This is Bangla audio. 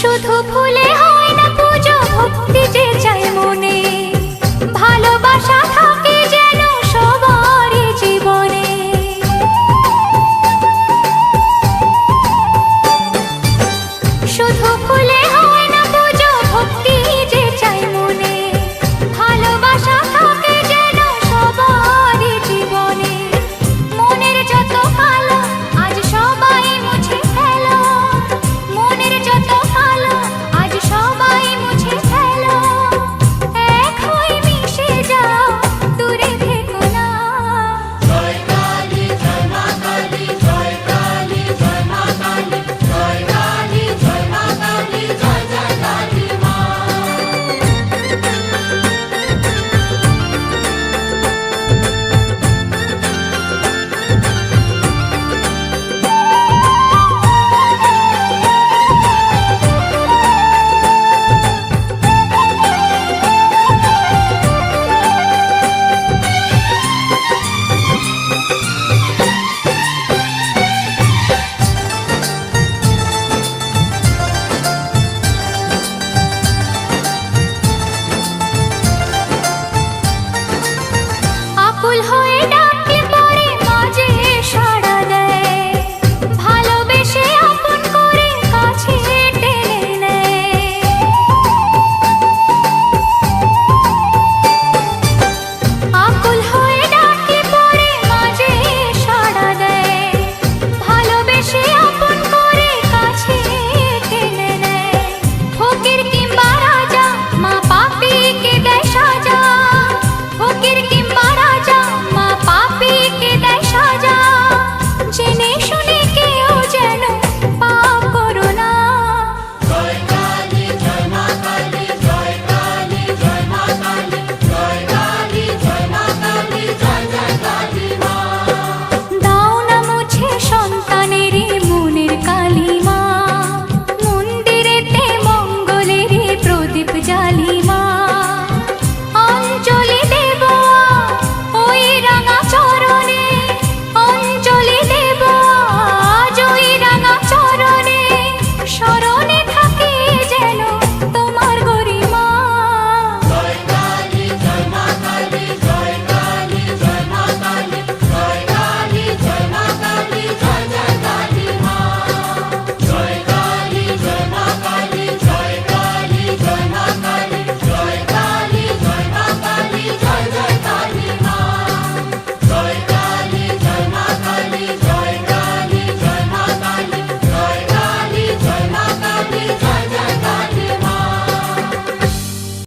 শুধু ভুলে হয় না পুজো ভক্তিতে চাই মনে। ভালোবাসা